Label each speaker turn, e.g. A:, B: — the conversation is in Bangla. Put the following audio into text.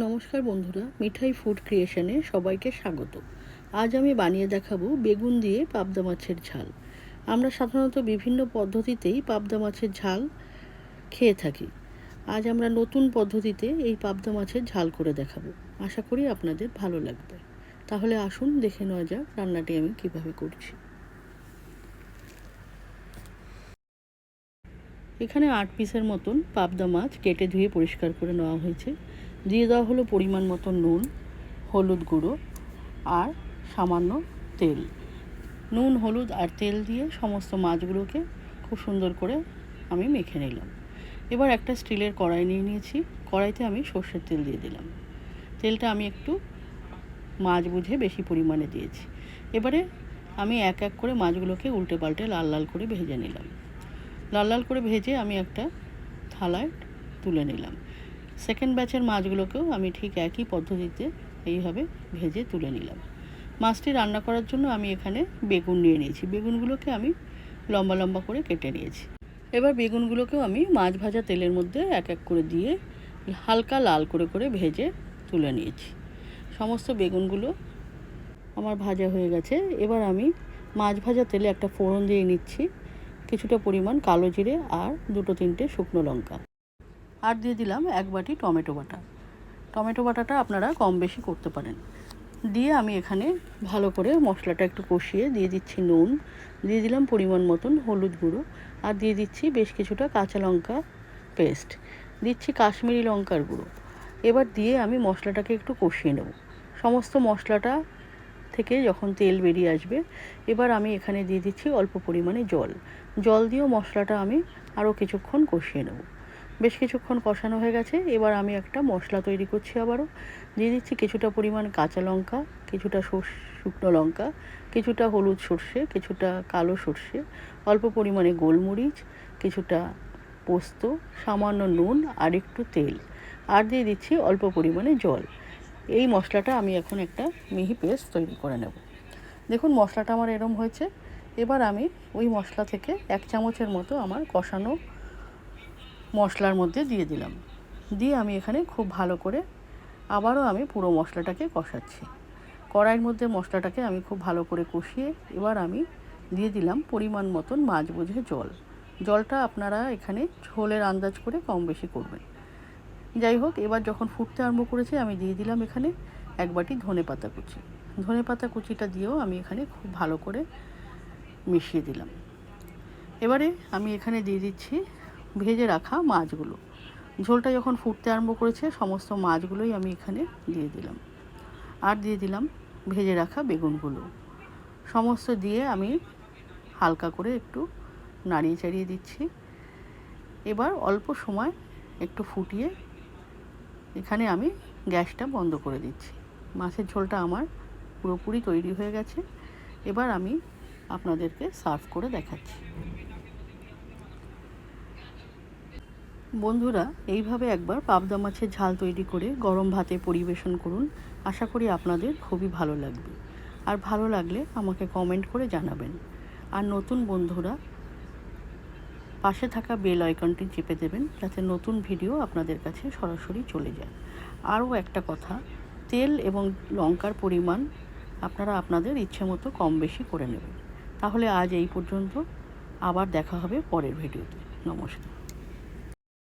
A: নমস্কার বন্ধুরা, মিঠাই ফুড ক্রিয়েশনে সবাইকে স্বাগত। আজ আমি বানিয়ে দেখাবো বেগুন দিয়ে পাবদা মাছের ঝাল। আমরা সাধারণত বিভিন্ন পদ্ধতিতেই পাবদা মাছের ঝাল খেয়ে থাকি। আজ আমরা নতুন পদ্ধতিতে এই পাবদা মাছের ঝাল করে দেখাবো। আশা করি আপনাদের ভালো লাগবে। তাহলে আসুন দেখে নেওয়া যাক রান্নাটি আমি কীভাবে করছি। এখানে আট পিসের মতন পাবদা মাছ কেটে ধুয়ে পরিষ্কার করে নেওয়া হয়েছে। দিয়ে দেওয়া হলো পরিমাণ মতো নুন, হলুদ গুঁড়ো আর সামান্য তেল। নুন, হলুদ আর তেল দিয়ে সমস্ত মাছগুলোকে খুব সুন্দর করে আমি মেখে নিলাম। এবার একটা স্টিলের কড়াই নিয়ে নিয়েছি। কড়াইতে আমি সর্ষের তেল দিয়ে দিলাম। তেলটা আমি একটু মাছ বুঝে বেশি পরিমাণে দিয়েছি। এবারে আমি এক এক করে মাছগুলোকে উল্টে পাল্টে লাল লাল করে ভেজে নিলাম। লাল লাল করে ভেজে আমি একটা থালায় তুলে নিলাম। সেকেন্ড ব্যাচের মাছগুলোকেও আমি ঠিক একই পদ্ধতিতে এইভাবে ভেজে তুলে নিলাম। মাছটি রান্না করার জন্য আমি এখানে বেগুন নিয়ে নিয়েছি। বেগুনগুলোকে আমি লম্বা লম্বা করে কেটে নিয়েছি। এবার বেগুনগুলোকেও আমি মাছ ভাজা তেলের মধ্যে এক এক করে দিয়ে হালকা লাল করে করে ভেজে তুলে নিয়েছি। সমস্ত বেগুনগুলো আমার ভাজা হয়ে গেছে। এবার আমি মাছ ভাজা তেলে একটা ফোড়ন দিয়ে নিচ্ছি। কিছুটা পরিমাণ কালো জিরে আর দুটো তিনটে শুকনো লঙ্কা। আর দিয়ে দিলাম এক বাটি টমেটো বাটা। টমেটো বাটাটা আপনারা কম বেশি করতে পারেন। দিয়ে আমি এখানে ভালো করে মশলাটা একটু কষিয়ে দিয়ে দিচ্ছি নুন, দিয়ে দিলাম পরিমাণ মতন হলুদ গুঁড়ো আর দিয়ে দিচ্ছি বেশ কিছুটা কাঁচা লঙ্কা পেস্ট। দিচ্ছি কাশ্মীরি লঙ্কার গুঁড়ো। এবার দিয়ে আমি মশলাটাকে একটু কষিয়ে নেব। সমস্ত মশলাটা থেকে যখন তেল বেরিয়ে আসবে, এবার আমি এখানে দিয়ে দিচ্ছি অল্প পরিমাণে জল। জল দিয়েও মশলাটা আমি আরও কিছুক্ষণ কষিয়ে নেব। বেশ কিছুক্ষণ কষানো হয়ে গেছে। এবার আমি একটা মশলা তৈরি করছি আবারও। দিয়ে দিচ্ছি কিছুটা পরিমাণ কাঁচা লঙ্কা, কিছুটা শুকনো লঙ্কা, কিছুটা হলুদ সর্ষে, কিছুটা কালো সর্ষে, অল্প পরিমাণে গোলমরিচ, কিছুটা পোস্ত, সামান্য নুন আর একটু তেল। আর দিয়ে দিচ্ছি অল্প পরিমাণে জল। এই মশলাটা আমি এখন একটা মিহি পেস্ট তৈরি করে নেব। দেখুন মশলাটা আমার এরম হয়েছে। এবার আমি ওই মশলা থেকে এক চামচের মতো আমার কষানো মশলার মধ্যে দিয়ে দিলাম। দিয়ে আমি এখানে খুব ভালো করে আবারও আমি পুরো মশলাটাকে কষাচ্ছি। কড়াইয়ের মধ্যে মশলাটাকে আমি খুব ভালো করে কষিয়ে এবার আমি দিয়ে দিলাম পরিমাণ মতন মাছ বুঝে জল। জলটা আপনারা এখানে ঝোলের আন্দাজ করে কম বেশি করবেন। যাই হোক, এবার যখন ফুটতে আরম্ভ করেছে, আমি দিয়ে দিলাম এখানে এক বাটি ধনে পাতা কুচি। ধনে পাতা কুচিটা দিয়েও আমি এখানে খুব ভালো করে মিশিয়ে দিলাম। এবারে আমি এখানে দিয়ে দিচ্ছি ভেজে রাখা মাছগুলো। ঝোলটা যখন ফুটতে আরম্ভ করেছে, সমস্ত মাছগুলোই আমি এখানে দিয়ে দিলাম। আর দিয়ে দিলাম ভেজে রাখা বেগুনগুলো। সমস্ত দিয়ে আমি হালকা করে একটু নাড়িয়ে চাড়িয়ে দিচ্ছি। এবার অল্প সময় একটু ফুটিয়ে এখানে আমি গ্যাসটা বন্ধ করে দিচ্ছি। মাছের ঝোলটা আমার পুরোপুরি তৈরি হয়ে গেছে। এবার আমি আপনাদেরকে সার্ভ করে দেখাচ্ছি। বন্ধুরা, এইভাবে একবার পাবদা মাছের ঝাল তৈরি করে গরম ভাতে পরিবেশন করুন। আশা করি আপনাদের খুবই ভালো লাগবে। আর ভালো লাগলে আমাকে কমেন্ট করে জানাবেন। আর নতুন বন্ধুরা, পাশে থাকা বেল আইকনটি চেপে দেবেন যাতে নতুন ভিডিও আপনাদের কাছে সরাসরি চলে যায়। আরও একটা কথা, তেল এবং লঙ্কার পরিমাণ আপনারা আপনাদের ইচ্ছে মতো কম বেশি করে নেবেন। তাহলে আজ এই পর্যন্ত। আবার দেখা হবে পরের ভিডিওতে। নমস্কার।